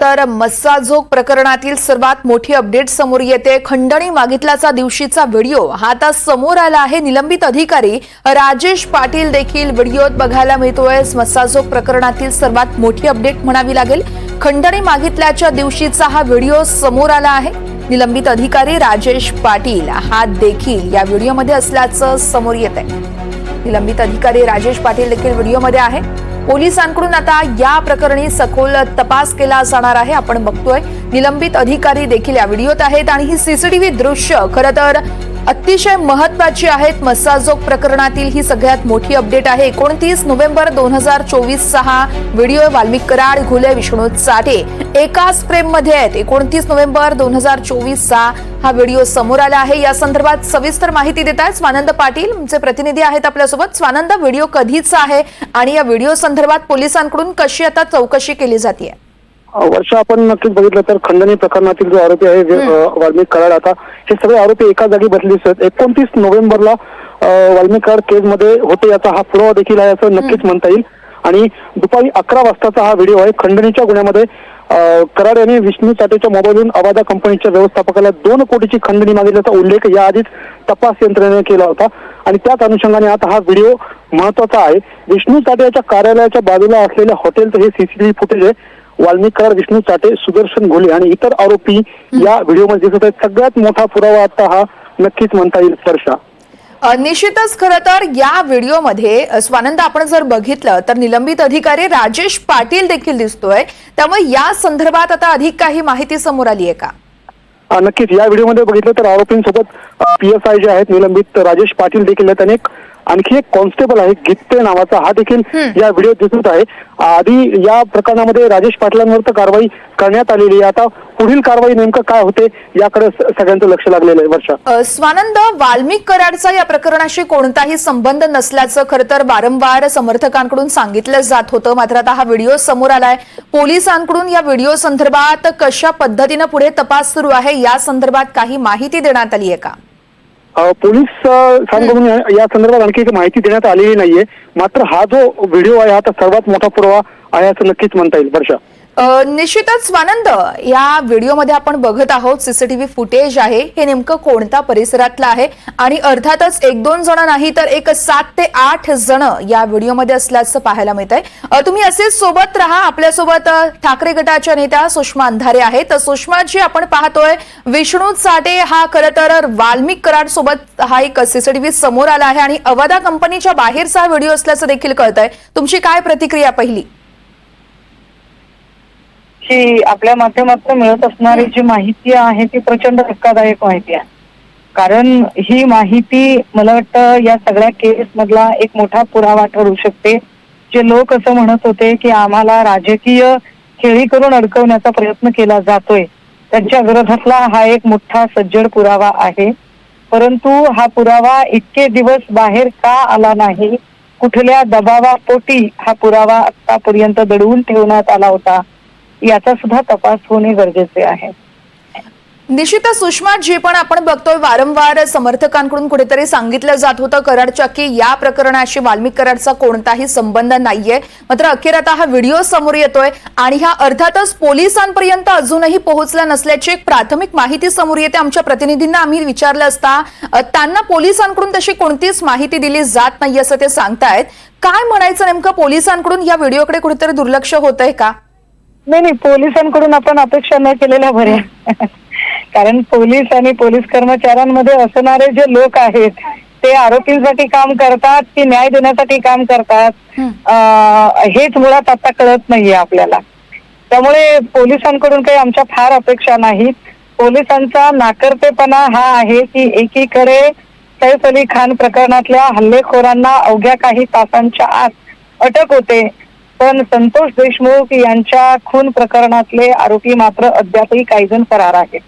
तर मस्साझोक प्रकरणातील सर्वात मोठी अपडेट समोर येते. खंडणी मागितल्याचा दिवशीचा व्हिडिओ. हा आता समोर आला आहे. निलंबित अधिकारी राजेश पाटील देखील व्हिडिओत बघायला मिळतोय. मस्साझोक प्रकरणातील सर्वात मोठी अपडेट म्हणावी लागेल. खंडणी मागितल्याच्या दिवशीचा हा व्हिडिओ समोर आला आहे. निलंबित अधिकारी राजेश पाटील हा देखील या व्हिडिओमध्ये असल्याचं समोर येत आहे निलंबित अधिकारी राजेश पाटील देखील व्हिडिओमध्ये आहे. पोलिसांकडून आता या प्रकरणी सखोल तपास केला जाणार आहे. आपण बघतोय निलंबित अधिकारी देखील या व्हिडिओत आहेत आणि ही सीसीटीव्ही दृश्य खरं तर अतिशय महत्वाची आहेत मस्साजोग प्रकरणातील ही सगळ्यात मोठी अपडेट आहे. एकोणतीस नोव्हेंबर दोन हजार चोवीसचा हा व्हिडिओ वाल्मिक कराड घुले विष्णू चाटे एकाच फ्रेममध्ये आहेत. एकोणतीस नोव्हेंबर दोन हजार चोवीसचा हा व्हिडिओ समोर आला आहे. या संदर्भात सविस्तर माहिती देत आहेत स्वानंद पाटील. आमचे प्रतिनिधी आहेत आपल्यासोबत. स्वानंद व्हिडिओ कधीचा आहे आणि या व्हिडिओ संदर्भात पोलिसांकडून कशी आता चौकशी केली जाते वर्ष आपण नक्कीच बघितलं तर खंडणी प्रकरणातील जो आरोपी आहे वाल्मिक कराड आता हे सगळे आरोपी एका जागी आहेत. एकोणतीस नोव्हेंबरला वाल्मिक कराड केस मध्ये होते याचा हा पुरावा देखील आहे असं नक्कीच म्हणता येईल. आणि दुपारी अकरा वाजताचा हा व्हिडिओ आहे. खंडणीच्या गुन्ह्यामध्ये कराड यांनी विष्णू चाटेच्या मोबाईलवरून अवादा कंपनीच्या व्यवस्थापकाला दोन कोटीची खंडणी मागितल्याचा उल्लेख याआधीच तपास यंत्रणेने केला होता. आणि त्याच अनुषंगाने आता हा व्हिडिओ महत्त्वाचा आहे. विष्णू चाटे याच्या कार्यालयाच्या बाजूला असलेल्या हॉटेलचं हे सीसीटीव्ही फुटेज आहे. वाल्मिक विष्णू चाटे सुदर्शन घोले आणि इतर आरोपी या व्हिडिओमध्ये दिसत आहेत. सगळ्यात मोठा पुरावा आता हा नक्कीच म्हणता येईल स्पर्शा. निश्चितच खरं तर या व्हिडिओमध्ये स्वानंद आपण जर बघितलं तर निलंबित अधिकारी राजेश पाटील देखील दिसतोय. त्यामुळे या संदर्भात आता अधिक काही माहिती समोर आली आहे का? नक्कीच. या व्हिडिओमध्ये बघितलं तर आरोपींसोबत पी एस आय जे आहेत निलंबित राजेश पाटील देखील आहेत आणि एक आणखी एक कॉन्स्टेबल आहे गित्ते नावाचा. हा देखील या व्हिडिओत दिसत आहे. आधी या प्रकरणामध्ये राजेश पाटलांवर तर कारवाई करण्यात आलेली आहे. आता पुढील कारवाई नेमकं काय होते याकडे सगळ्यांचं लक्ष लागलेलं आहे वर्षा. स्वानंद वाल्मिक कराडचा या प्रकरणाशी कोणताही संबंध नसल्याचं खरं तर वारंवार समर्थकांकडून सांगितलं जात होतं. मात्र आता हा व्हिडिओ समोर आलाय. पोलिसांकडून या व्हिडिओ संदर्भात कशा पद्धतीनं पुढे तपास सुरू आहे या संदर्भात काही माहिती देण्यात आली आहे का पोलीस सांगून या संदर्भात आणखी माहिती देण्यात आलेली नाहीये. मात्र हा जो व्हिडिओ आहे हा तर सर्वात मोठा पुरावा आहे असं नक्कीच म्हणता येईल वर्षा. निश्चितच स्वानंद या व्हिडिओमध्ये आपण बघत आहोत सीसीटीव्ही फुटेज आहे. हे नेमकं कोणत्या परिसरातलं आहे? आणि अर्थातच एक दोन जण नाही तर एक सात ते आठ जण या व्हिडिओमध्ये असल्याचं पाहायला मिळत आहे तुम्ही असेच सोबत राहा. आपल्यासोबत ठाकरे गटाच्या नेत्या सुषमा अंधारे आहेत. तर सुषमाजी आपण पाहतोय विष्णू चाटे हा खरं तर वाल्मिक कराड सोबत हा एक सीसीटीव्ही समोर आला आहे. आणि अवधा कंपनीच्या बाहेरचा व्हिडिओ असल्याचं देखील कळत आहे तुमची काय प्रतिक्रिया पहिली? जी आपल्या माध्यमातून मिळत असणारी जी माहिती आहे ती प्रचंड धक्कादायक माहिती आहे. कारण ही माहिती मला वाटतं या सगळ्या केस मधला एक मोठा पुरावा ठरू शकते. जे लोक असं म्हणत होते की आम्हाला राजकीय खेळी करून अडकवण्याचा प्रयत्न केला जातोय. त्यांच्या विरोधातला हा एक मोठा सज्जड पुरावा आहे. परंतु हा पुरावा इतके दिवस बाहेर का आला नाही? कुठल्या दबावापोटी हा पुरावा आतापर्यंत दडवून ठेवण्यात आला होता? याचा सुद्धा तपास होणे गरजेचे आहे. निश्चितच सुषमा जी पण आपण बघतोय वारंवार समर्थकांकडून कुठेतरी सांगितलं जात होतं कराडच्या की या प्रकरणाशी वाल्मिक कराडचा कोणताही संबंध नाहीये. मात्र अखेर आता हा व्हिडिओ समोर येतोय आणि हा अर्थातच पोलिसांपर्यंत अजूनही पोहोचला नसल्याची एक प्राथमिक माहिती समोर येते. आमच्या प्रतिनिधींना आम्ही विचारलं असता त्यांना पोलिसांकडून तशी कोणतीच माहिती दिली जात नाही असं ते सांगतायत. काय म्हणायचं नेमकं? पोलिसांकडून या व्हिडिओकडे कुठेतरी दुर्लक्ष होतंय का? नाही नाही पोलिसांकडून आपण अपेक्षा न केलेल्या बऱ्या. कारण पोलीस आणि पोलीस कर्मचाऱ्यांमध्ये असणारे जे लोक आहेत ते आरोपींसाठी काम करतात की न्याय देण्यासाठी काम करतात. हेच मुळात आता कळत नाहीये आपल्याला. त्यामुळे पोलिसांकडून काही आमच्या फार अपेक्षा नाहीत पोलिसांचा नाकर्तेपणा हा आहे की एकीकडे सैफ अली खान प्रकरणातल्या हल्लेखोरांना अवघ्या काही तासांच्या आत अटक होते. पण संतोष देशमुख यांच्या खून प्रकरणातले आरोपी मात्र अद्यापही काही जण फरार आहेत.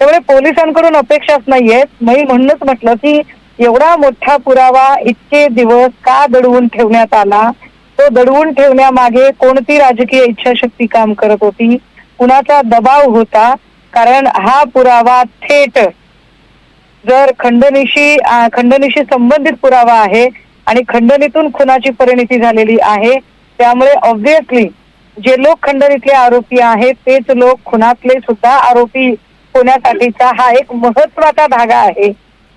त्यामुळे पोलिसांकडून अपेक्षाच नाहीयेत. मी म्हणूनच म्हटलं की एवढा मोठा पुरावा इतके दिवस का दडवून ठेवण्यात आला? तो दडवून ठेवण्यामागे कोणती राजकीय इच्छाशक्ती काम करत होती? कुणाचा दबाव होता? कारण हा पुरावा थेट जर खंडणीशी खंडणीशी संबंधित पुरावा आहे आणि खंडणीतून खुनाची परिणिती झालेली आहे त्यामुळे ऑब्व्हियसली जे लोक खंडणीतले आरोपी आहेत तेच लोक खुनातले सुद्धा आरोपी होण्यासाठीचा हा एक महत्त्वाचा धागा आहे.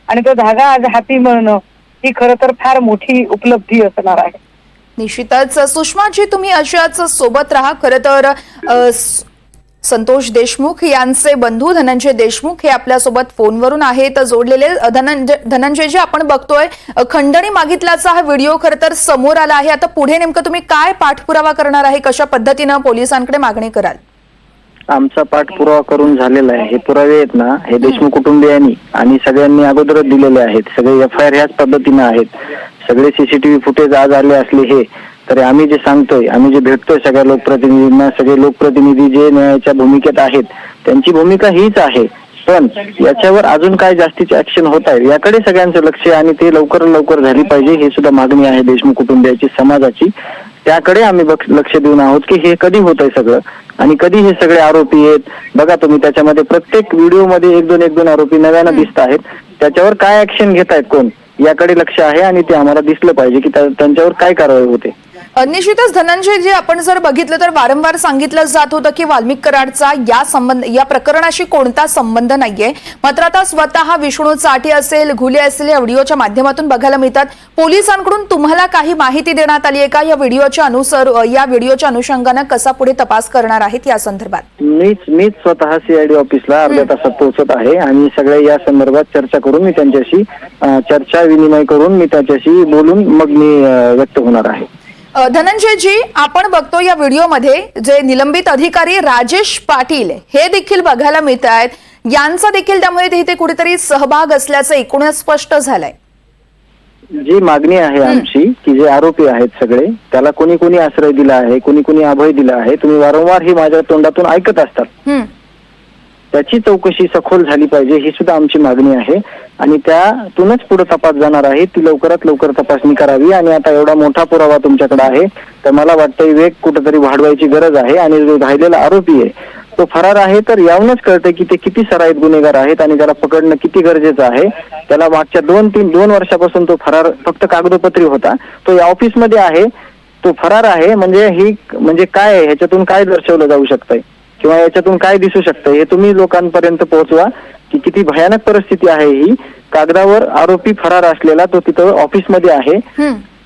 आणि तो धागा आज हाती मिळणं ही खर तर फार मोठी उपलब्धी असणार आहे. निश्चितच. सुषमाजी तुम्ही अशाच सोबत राहा. खरं तर संतोष देशमुख यांचे बंधू धनंजय देशमुख हे आपल्यासोबत फोनवरून आहेत. जोडलेले धनंजय धनंजयजी आपण बघतोय खंडणी मागितल्याचा हा व्हिडिओ खरं तर समोर आला आहे. आता पुढे नेमकं तुम्ही काय पाठपुरावा करणार आहे? कशा पद्धतीनं पोलिसांकडे मागणी कराल? आमचा पाठपुरावा करून झालेला आहे. हे पुरावे आहेत ना हे देशमुख कुटुंबियांनी आणि सगळ्यांनी अगोदरच दिलेले आहेत. सगळे एफ आय आर ह्याच पद्धतीनं आहेत. सगळे सीसीटीव्ही फुटेज आज आले असले हे तर आम्ही जे सांगतोय आम्ही जे भेटतोय सगळ्या लोकप्रतिनिधींना सगळे लोकप्रतिनिधी जे न्यायाच्या भूमिकेत आहेत त्यांची भूमिका हीच आहे. पण याच्यावर अजून काय जास्तीचे ऍक्शन होत आहे याकडे सगळ्यांचं लक्ष आहे आणि ते लवकर लवकर झाली पाहिजे हे सुद्धा मागणी आहे देशमुख कुटुंबियाची समाजाची. त्याकडे आम्ही लक्ष देऊन आहोत की हे कधी होत आहे सगळं. आणि कधी हे सगळे आरोपी आहेत बघा तुम्ही त्याच्यामध्ये प्रत्येक व्हिडिओमध्ये एक दोन एक दोन आरोपी नव्यानं दिसत आहेत. त्याच्यावर काय ऍक्शन घेत आहेत कोण? याकडे लक्ष आहे आणि ते आम्हाला दिसलं पाहिजे की त्या- त्यांच्यावर काय कारवाई होते. निश्चितच धनंजय जे आपण जर बघितलं तर वारंवार सांगितलं जात होतं की वाल्मिक कराडचा या संबंध या प्रकरणाशी कोणता संबंध नाहीये. मात्र आता स्वतः विष्णू चाटे असेल घुले असेल या व्हिडिओच्या माध्यमातून बघायला मिळतात. पोलिसांकडून तुम्हाला काही माहिती देण्यात आली आहे का? या व्हिडिओच्या अनुसर या व्हिडिओच्या अनुषंगानं कसा पुढे तपास करणार आहेत या संदर्भात? मीच मीच स्वतः सीआयडी ऑफिसला अर्ध्या तासात पोहोचत आहे आणि सगळ्या या संदर्भात चर्चा करून मी त्यांच्याशी चर्चा विनिमय करून मी त्याच्याशी बोलून मग मी व्यक्त होणार आहे. धनंजयजी आपण बघतो या व्हिडिओमध्ये जे निलंबित अधिकारी राजेश पाटील हे देखील बघायला मिळत आहेत. यांचा देखील त्यामुळे तिथे कुठेतरी सहभाग असल्याचं एकूणच स्पष्ट झालंय. जी मागणी आहे आमची की जे आरोपी आहेत सगळे त्याला कोणी कोणी आश्रय दिला आहे कोणी कोणी अभय दिला आहे तुम्ही वारंवार ही माझ्या तोंडातून ऐकत असतात. त्याची चौकशी सखोल झाली पाहिजे ही सुद्धा आमची मागणी आहे. आणि त्यातूनच पुढे तपास जाणार आहे. ती लवकरात लवकर तपासणी करावी आणि आता एवढा मोठा पुरावा तुमच्याकडे आहे तर मला वाटतं वेग कुठेतरी वाढवायची गरज आहे आणि जो राहिलेला आरोपी आहे तो फरार आहे तर यावूनच कळतं की ते किती सराईत गुन्हेगार आहेत आणि त्याला पकडणं किती गरजेचं आहे. त्याला मागच्या दोन तीन दोन वर्षापासून तो फरार फक्त कागदोपत्री होता. तो या ऑफिसमध्ये आहे तो फरार आहे म्हणजे ही म्हणजे काय आहे ह्याच्यातून काय दर्शवलं जाऊ शकतंय? किंवा याच्यातून काय दिसू शकतं हे तुम्ही लोकांपर्यंत पोहोचवा. की किती भयानक परिस्थिती आहे ही. कागदावर आरोपी फरार असलेला तो तिथं ऑफिसमध्ये आहे.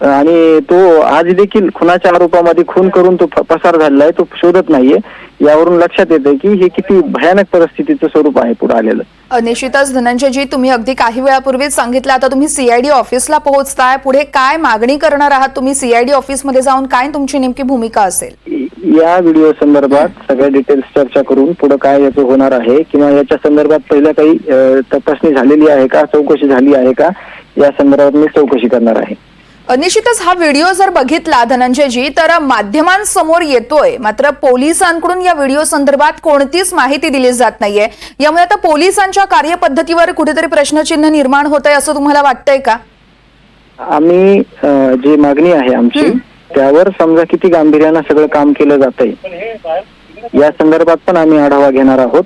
आणि तो आज देखील खुनाच्या आरोपामध्ये खून करून तो पसार झालेला आहे तो शोधत नाहीये. यावरून लक्षात येते की हे किती भयानक परिस्थितीचं स्वरूप आहे पुढे आलेलं. निश्चितच धनंजयजी तुम्ही अगदी काही वेळापूर्वीच सांगितलं आता तुम्ही सीआयडी ऑफिसला पोहोचताय. पुढे काय मागणी करणार आहात तुम्ही? सीआयडी ऑफिसमध्ये जाऊन काय तुमची नेमकी भूमिका असेल? या व्हिडिओ संदर्भात सगळ्या डिटेल्स चर्चा करून पुढे काय याचं होणार आहे किंवा याच्या संदर्भात पहिल्या काही तपासणी झालेली आहे का? चौकशी झाली आहे का? या संदर्भात मी चौकशी करणार आहे. निश्चितच हा व्हिडिओ जर बघितला धनंजयजी तर माध्यमांसमोर येतोय. मात्र पोलिसांकडून या व्हिडिओ संदर्भात कोणतीच माहिती दिली जात नाहीये. यामुळे आता पोलिसांच्या कार्यपद्धतीवर कुठेतरी प्रश्नचिन्ह निर्माण होत आहे असं तुम्हाला वाटतंय का? आम्ही जी मागणी आहे आमची त्यावर समजा किती गांभीर्यानं सगळं काम केलं जात या संदर्भात पण आम्ही आढावा घेणार आहोत.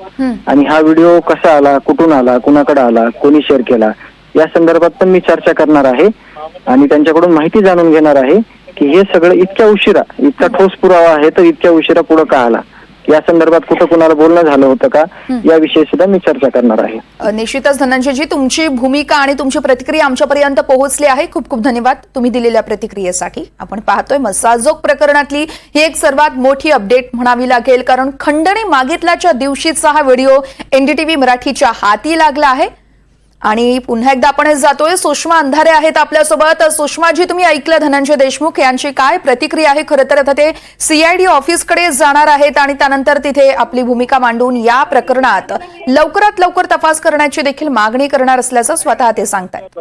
आणि हा व्हिडिओ कसा आला कुठून आला कुणाकडे आला कोणी शेअर केला या संदर्भात पण मी चर्चा करणार आहे आणि त्यांच्याकडून माहिती जाणून घेणार आहे की हे सगळं इतक्या उशिरा इतका ठोस पुरावा आहे तर इतक्या उशिरा पुढे का आला? या संदर्भात कुठं कुणाला बोलणं झालं होतं का? याविषयी सुद्धा मी चर्चा करणार आहे. निश्चितच धनंजयजी तुमची भूमिका आणि तुमची प्रतिक्रिया आमच्यापर्यंत पोहोचली आहे. खूप खूप धन्यवाद तुम्ही दिलेल्या प्रतिक्रियेसाठी. आपण पाहतोय मसाजोग प्रकरणातली ही एक सर्वात मोठी अपडेट म्हणावी लागेल कारण खंडणी मागितल्याच्या दिवशीचा हा व्हिडिओ एनडीटीव्ही मराठीच्या हाती लागला आहे. आणि पुन्हा एकदा आपण जातोय. सुषमा अंधारे आहेत आपल्यासोबत. सुषमाजी तुम्ही ऐकलं धनंजय देशमुख यांची काय प्रतिक्रिया आहे? खरं तर आता ते सीआयडी ऑफिसकडे जाणार आहेत आणि त्यानंतर तिथे आपली भूमिका मांडून या प्रकरणात लवकरात लवकर तपास करण्याची देखील मागणी करणार असल्याचं स्वतः ते सांगतायत.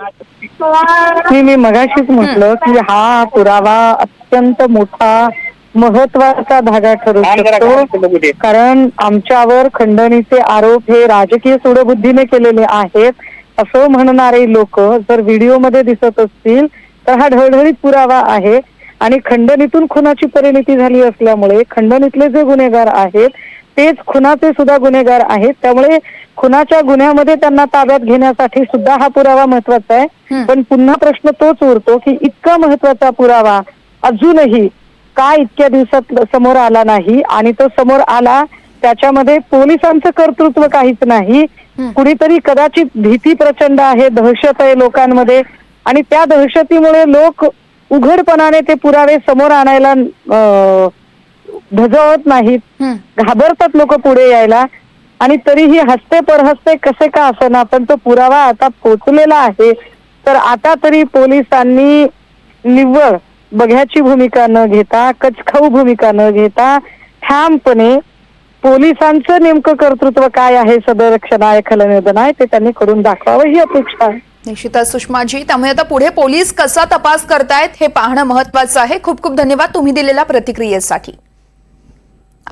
मी मी मगाशीच म्हटलं की हा पुरावा अत्यंत मोठा महत्त्वाचा धागा ठरू शकतो. कारण आमच्यावर खंडणीचे आरोप हे राजकीय सूडबुद्धीने केलेले आहेत. असं म्हणणारे लोक जर व्हिडिओमध्ये दिसत असतील तर हा ढळढळीत पुरावा आहे. आणि खंडणीतून खुनाची परिणती झाली असल्यामुळे खंडणीतले जे गुन्हेगार आहेत तेच खुनाचे सुद्धा गुन्हेगार आहेत. त्यामुळे खुनाच्या गुन्ह्यामध्ये त्यांना ताब्यात घेण्यासाठी सुद्धा हा पुरावा महत्त्वाचा आहे. पण पुन्हा प्रश्न तोच उरतो की इतका महत्त्वाचा पुरावा अजूनही का इतक्या दिवसात समोर आला नाही? आणि तो समोर आला त्याच्यामध्ये पोलिसांचं कर्तृत्व काहीच नाही. कुणीतरी कदाचित भीती प्रचंड आहे दहशत आहे लोकांमध्ये. आणि त्या दहशतीमुळे लोक उघडपणाने ते पुरावे समोर आणायला धजावत नाहीत. घाबरतात लोक पुढे यायला. आणि तरीही हस्ते परहस्ते कसे का असना पण तो पुरावा आता पोचलेला आहे. तर आता तरी पोलिसांनी निव्वळ बघ्याची भूमिका न घेता कचखाऊ भूमिका न घेता ठामपणे पोलिसांचं नेमकं कर्तृत्व काय आहे? सदरक्षण आहे खलनिवेदन आहे ते त्यांनी करून दाखवावं ही अपेक्षा आहे. निश्चितच सुषमाजी त्यामुळे आता पुढे पोलीस कसा तपास करतायत हे पाहणं महत्वाचं आहे. खूप खूप धन्यवाद तुम्ही दिलेल्या प्रतिक्रियेसाठी.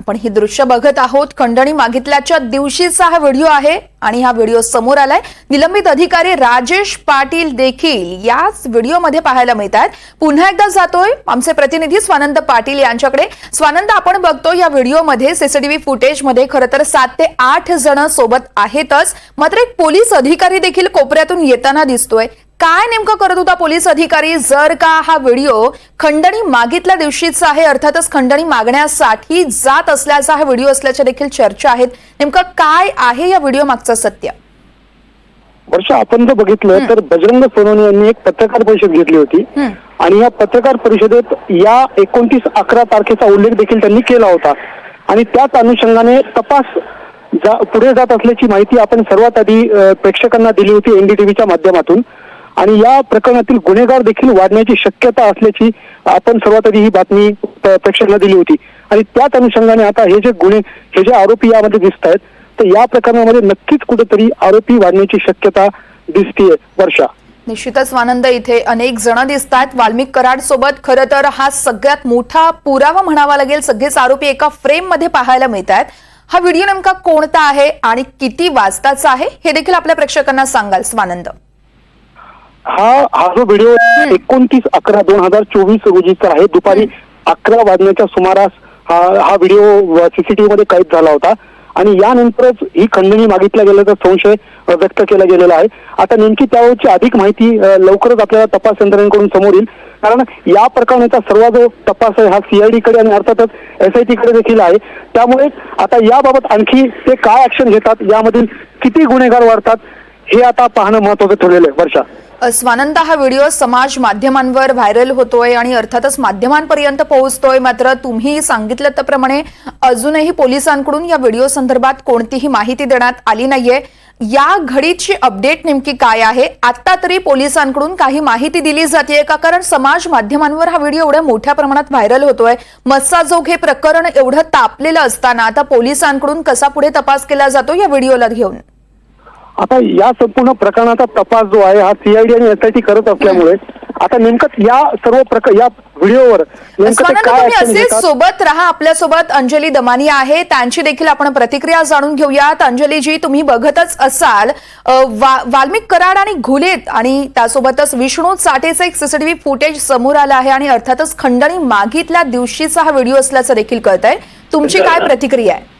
आपण ही दृश्य बघत आहोत. खंडणी मागितल्याच्या दिवशीचा हा व्हिडिओ आहे आणि हा व्हिडिओ समोर आलाय. निलंबित अधिकारी राजेश पाटील देखील याच व्हिडिओमध्ये पाहायला मिळत आहेत पुन्हा एकदा जातोय आमचे प्रतिनिधी स्वानंद पाटील यांच्याकडे. स्वानंद आपण बघतो या व्हिडिओमध्ये सीसीटीव्ही फुटेजमध्ये खरं तर सात ते आठ जण सोबत आहेतच. मात्र एक पोलीस अधिकारी देखील कोपऱ्यातून येताना दिसतोय. काय नेमकं करत होता पोलीस अधिकारी? जर का हा व्हिडिओ खंडणी मागितल्या दिवशीचा आहे अर्थातच खंडणी मागण्यासाठी जात असल्याचा हा व्हिडिओ असल्याच्या देखील चर्चा आहेत. नेमकं काय आहे या व्हिडिओ मागचं सत्य? वर्ष आपण जर बघितलं तर बजरंग सोनवणे यांनी एक पत्रकार परिषद घेतली होती. आणि या पत्रकार परिषदेत या एकोणतीस अकरा तारखेचा उल्लेख देखील त्यांनी केला होता. आणि त्याच अनुषंगाने तपास जा पुढे जात असल्याची माहिती आपण सर्वात आधी प्रेक्षकांना दिली होती एनडीटीव्हीच्या माध्यमातून. आणि या प्रकरणातील गुन्हेगार देखील वाढण्याची शक्यता असल्याची आपण सर्वात आधी ही बातमी प्रेक्षकांना दिली होती. आणि त्याच अनुषंगाने आता हे जे गुन्हे हे जे आरोपी यामध्ये दिसत आहेत तर या प्रकरणामध्ये नक्कीच कुठेतरी आरोपी वाढण्याची शक्यता दिसतीये वर्षा. निश्चितच स्वानंद इथे अनेक जण दिसत आहेत वाल्मिक कराड सोबत खरं तर हा सगळ्यात मोठा पुरावा म्हणावा लागेल. सगळेच आरोपी एका फ्रेममध्ये पाहायला मिळत आहेत हा व्हिडिओ नेमका कोणता आहे आणि किती वाजताचा आहे हे देखील आपल्या प्रेक्षकांना सांगाल स्वानंद हा हा जो व्हिडिओ एकोणतीस अकरा दोन हजार चोवीस रोजीचा आहे. दुपारी अकरा वाजण्याच्या सुमारास हा हा व्हिडिओ सीसीटीव्ही मध्ये कैद झाला होता. आणि यानंतरच ही खंडणी मागितल्या गेल्याचा संशय व्यक्त केला गेलेला आहे. आता नेमकी त्यावरची अधिक माहिती लवकरच आपल्याला तपास यंत्रणेकडून समोर येईल. कारण या प्रकरणाचा सर्व जो तपास आहे हा सीआयडी कडे आणि अर्थातच एसआयटी कडे देखील आहे. त्यामुळे आता याबाबत आणखी ते काय ऍक्शन घेतात यामधील किती गुन्हेगार वाढतात हे आता पाहणं महत्वाचं ठरलेलं आहे. वर्षा. स्वानंद हा व्हिडिओ समाज माध्यमांवर व्हायरल होतोय आणि अर्थातच माध्यमांपर्यंत पोहोचतोय. मात्र तुम्ही सांगितलं त्याप्रमाणे अजूनही पोलिसांकडून या व्हिडिओ संदर्भात कोणतीही माहिती देण्यात आली नाहीये. या घडीची अपडेट नेमकी काय आहे? आता तरी पोलिसांकडून काही माहिती दिली जाते का? कारण समाज माध्यमांवर हा व्हिडिओ एवढ्या मोठ्या प्रमाणात व्हायरल होतोय. मस्साजोग हे प्रकरण एवढं तापलेलं असताना आता पोलिसांकडून कसा पुढे तपास केला जातो या व्हिडिओला घेऊन? आता या संपूर्ण प्रकरणाचा तपास जो आहे हा सीआयडी आणि एसआयटी करत असल्यामुळे आता नेमकं या सर्व प्रकार या व्हिडिओवर सोबत राहा आपल्यासोबत अंजली दमानी आहे. त्यांची देखील आपण प्रतिक्रिया जाणून घेऊयात. अंजलीजी तुम्ही बघतच असाल वा- वाल्मिक कराड आणि घुलेत आणि त्यासोबतच विष्णू चाटेचं एक सीसीटीव्ही फुटेज समोर आलं आहे आणि अर्थातच खंडणी मागितल्या दिवशीचा हा व्हिडिओ असल्याचं देखील कळत आहे तुमची काय प्रतिक्रिया आहे?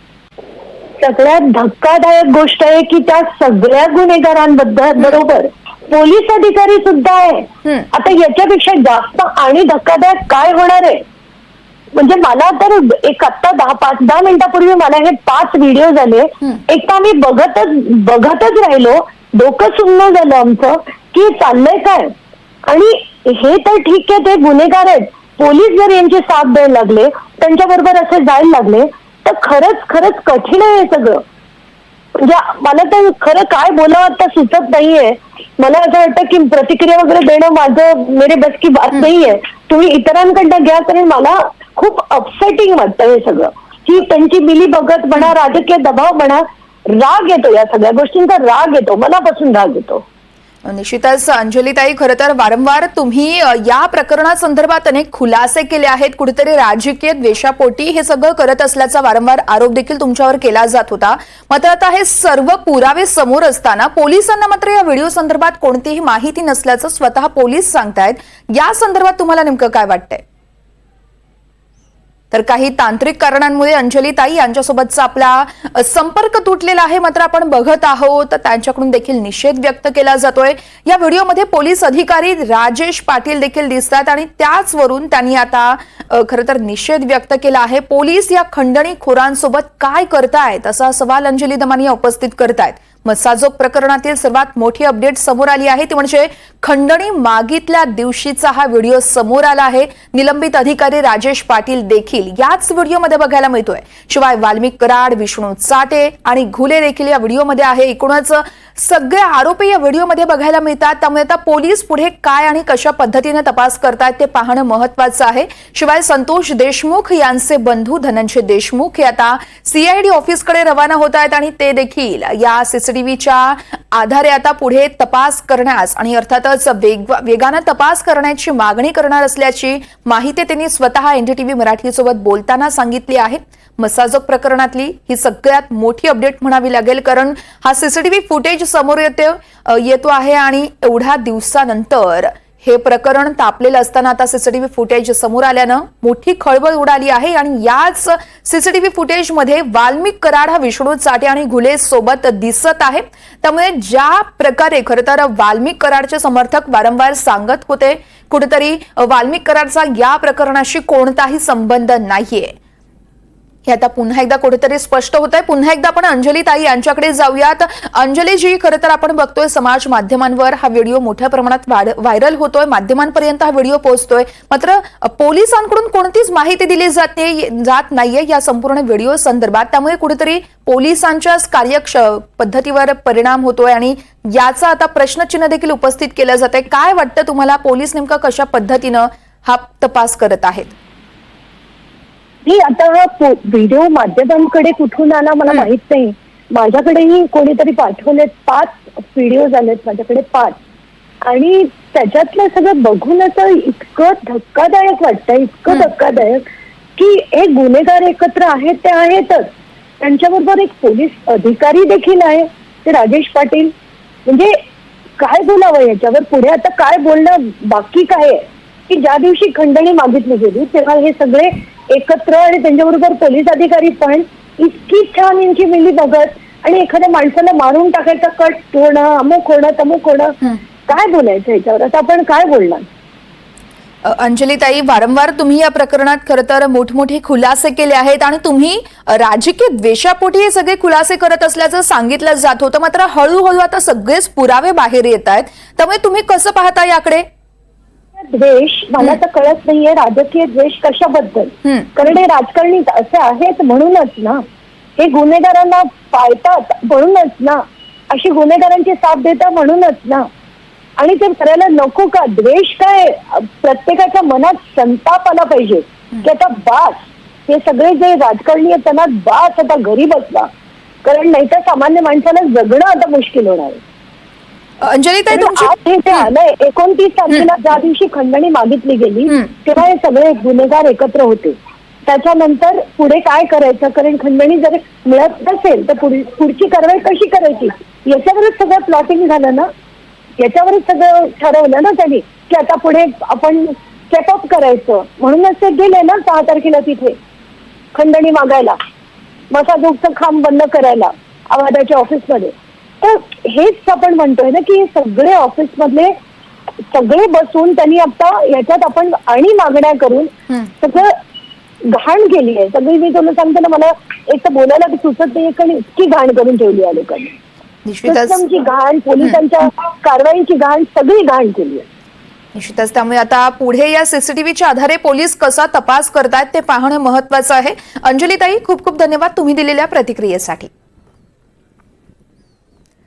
सगळ्यात धक्कादायक गोष्ट आहे की त्या सगळ्या गुन्हेगारांबद्दल बरोबर? पोलीस अधिकारी सुद्धा आहे. आता याच्यापेक्षा जास्त आणि धक्कादायक काय होणार आहे? म्हणजे मला तर एक आत्ता दहा पाच दहा मिनिटापूर्वी मला हे पाच व्हिडिओ झाले. एक तर आम्ही बघतच बघतच राहिलो. डोकं सुन्न झालं आमचं की चाललंय काय? आणि हे तर ठीक आहे ते गुन्हेगार आहेत. पोलीस जर यांची साथ द्यायला लागले त्यांच्या बरोबर असे जायला लागले तर खरंच खरंच कठीण आहे हे सगळं. म्हणजे मला तर खरं काय बोलावं आता सुचत नाहीये. मला असं वाटतं की प्रतिक्रिया वगैरे देणं माझं मेरे बस की बात नाहीये. तुम्ही इतरांकडनं घ्या कारण मला खूप अपसेटिंग वाटतं हे सगळं. की त्यांची मिली बघत म्हणा राजकीय दबाव म्हणा राग येतो या सगळ्या गोष्टींचा राग येतो मनापासून राग येतो. निश्चितच अंजलीताई खरं तर वारंवार तुम्ही या प्रकरणासंदर्भात अनेक खुलासे केले आहेत. कुठेतरी राजकीय द्वेषापोटी हे सगळं करत असल्याचा वारंवार आरोप देखील तुमच्यावर केला जात होता. मात्र आता हे सर्व पुरावे समोर असताना पोलिसांना मात्र या व्हिडिओ संदर्भात कोणतीही माहिती नसल्याचं स्वतः पोलीस सांगतायत. या संदर्भात तुम्हाला नेमकं काय वाटतंय? तर काही तांत्रिक कारणांमुळे अंजली ताई यांच्यासोबतचा आपला संपर्क तुटलेला आहे. मात्र आपण बघत आहोत तर त्यांच्याकडून देखील निषेध व्यक्त केला जातोय. या व्हिडिओमध्ये पोलीस अधिकारी राजेश पाटील देखील दिसतात आणि त्याचवरून त्यांनी आता खरं तर निषेध व्यक्त केला आहे. पोलीस या खंडणी खोरांसोबत काय करतायत? असा सवाल अंजली दमानिया उपस्थित करतायत. मसाजोग प्रकरणातील सर्वात मोठी अपडेट समोर आली आहे. ती म्हणजे खंडणी मागितल्या दिवशीचा हा व्हिडिओ समोर आला आहे. निलंबित अधिकारी राजेश पाटील देखील याच व्हिडिओमध्ये बघायला मिळतोय. शिवाय वाल्मिक कराड विष्णू चाटे आणि घुले देखील या व्हिडिओमध्ये आहे. एकूणच सगळे आरोपी या व्हिडिओमध्ये बघायला मिळतात. त्यामुळे आता पोलीस पुढे काय आणि कशा पद्धतीने तपास करतायत ते पाहणं महत्वाचं आहे. शिवाय संतोष देशमुख यांचे बंधू धनंजय देशमुख हे आता सीआयडी ऑफिसकडे रवाना होत आहेत आणि ते देखील या सीसीटीव्हीच्या आधारे आता पुढे तपास करण्यास आणि अर्थातच वेग वेगानं तपास करण्याची मागणी करणार असल्याची माहिती त्यांनी स्वतः एनडीटीव्ही मराठीसोबत बोलताना सांगितली आहे. मसाजोग प्रकरणातली ही सगळ्यात मोठी अपडेट म्हणावी लागेल कारण हा सीसीटीव्ही फुटेज समोर येते येतो आहे आणि एवढ्या दिवसानंतर हे प्रकरण तापलेलं असताना आता सीसीटीव्ही फुटेज समोर आल्यानं मोठी खळबळ उडाली आहे आणि याच सीसीटीव्ही फुटेजमध्ये वाल्मिक कराड हा विष्णू चाटे आणि घुले सोबत दिसत आहे. त्यामुळे ज्या प्रकारे खरं तर वाल्मिक कराडचे समर्थक वारंवार सांगत होते कुठेतरी वाल्मिक कराडचा या प्रकरणाशी कोणताही संबंध नाहीये. हे आता पुन्हा एकदा कुठेतरी स्पष्ट होत आहे पुन्हा एकदा आपण अंजली ताई यांच्याकडे जाऊयात. अंजलीजी खरं तर आपण बघतोय समाज माध्यमांवर हा व्हिडिओ मोठ्या प्रमाणात व्हायरल होतोय. माध्यमांपर्यंत हा व्हिडिओ पोहोचतोय. मात्र पोलिसांकडून कोणतीच माहिती दिली जाते जात नाहीये या संपूर्ण व्हिडिओ संदर्भात. त्यामुळे कुठेतरी पोलिसांच्या कार्यक्ष पद्धतीवर परिणाम होतोय आणि याचा आता प्रश्नचिन्ह देखील उपस्थित केलं जात आहे काय वाटतं तुम्हाला? पोलीस नेमकं कशा पद्धतीनं हा तपास करत आहेत? मी आता व्हिडिओ माध्यमांकडे कुठून आला मला माहीत नाही. माझ्याकडेही कोणीतरी पाठवलेत पाच व्हिडिओ झालेत माझ्याकडे पाच. आणि त्याच्यातलं सगळं बघून असं इतकं धक्कादायक वाटतं इतकं धक्कादायक की हे गुन्हेगार एकत्र आहेत ते आहेतच. त्यांच्याबरोबर एक पोलीस अधिकारी देखील आहे ते राजेश पाटील. म्हणजे काय बोलावं याच्यावर? पुढे आता काय बोलणं बाकी काय आहे? की ज्या दिवशी खंडणी मागितली गेली तेव्हा हे सगळे एकत्र आणि त्यांच्याबरोबर पोलीस अधिकारी पण इतकी छान यांची मिली बघत आणि एखाद्या माणसाला मारून टाकायचा कट होणं अमुक होणं तमुक होणं काय बोलायचं याच्यावर? आता आपण काय बोलणार? अंजलीताई वारंवार तुम्ही या प्रकरणात खरं तर मोठमोठे खुलासे केले आहेत आणि तुम्ही राजकीय द्वेषापोटी हे सगळे खुलासे करत असल्याचं सांगितलं जात होतं. मात्र हळूहळू आता सगळेच पुरावे बाहेर येत आहेत. त्यामुळे तुम्ही कसं पाहता याकडे? द्वेष मला तर कळत नाहीये राजकीय द्वेष कशाबद्दल. कारण हे राजकारणी असे आहेत म्हणूनच ना हे गुन्हेगारांना पाळतात म्हणूनच ना अशी गुन्हेगारांची साथ देतात म्हणूनच ना. आणि ते करायला नको का द्वेष काय प्रत्येकाच्या मनात संताप आला पाहिजे. की आता बास हे सगळे जे राजकारणी आहेत त्यांना बास आता घरी बसला कारण नाही तर सामान्य माणसाला जगणं आता मुश्किल होणार आहे. अ, अंजलीताई कारण तुमची हे आलंय एकोणतीस तारखेला ज्या दिवशी खंडणी मागितली गेली. तेव्हा हे सगळे गुन्हेगार एकत्र होते. त्याच्यानंतर पुढे काय करायचं? कारण खंडणी जर मिळत नसेल तर पुढे- पुढची कारवाई कशी करायची? याच्यावरच सगळं प्लॉटिंग झालं ना? याच्यावरच सगळं ठरवलं ना त्यांनी की आता पुढे आपण स्टेपअप करायचं. म्हणूनच ते गेले ना सहा तारखेला तिथे खंडणी मागायला. मसाजोगचं खांब बंद करायला आवाजाच्या ऑफिसमध्ये तर हेच आपण म्हणतोय ना की हे सगळे ऑफिसमधले सगळे बसून त्यांनी आता याच्यात आपण आणि मागण्या करून. सगळं घाण केली आहे. सगळी मी तुला सांगते ना मला एक तर बोलायला सुचत नाही कारण इतकी घाण करून ठेवली आहे लोकांनी. सिस्टमची घाण पोलिसांच्या कारवाईची घाण सगळी घाण केली आहे. निश्चितच. त्यामुळे आता पुढे या सीसीटीव्हीच्या आधारे पोलीस कसा तपास करतायत ते पाहणं महत्वाचं आहे. अंजलीताई खूप खूप धन्यवाद तुम्ही दिलेल्या प्रतिक्रियेसाठी.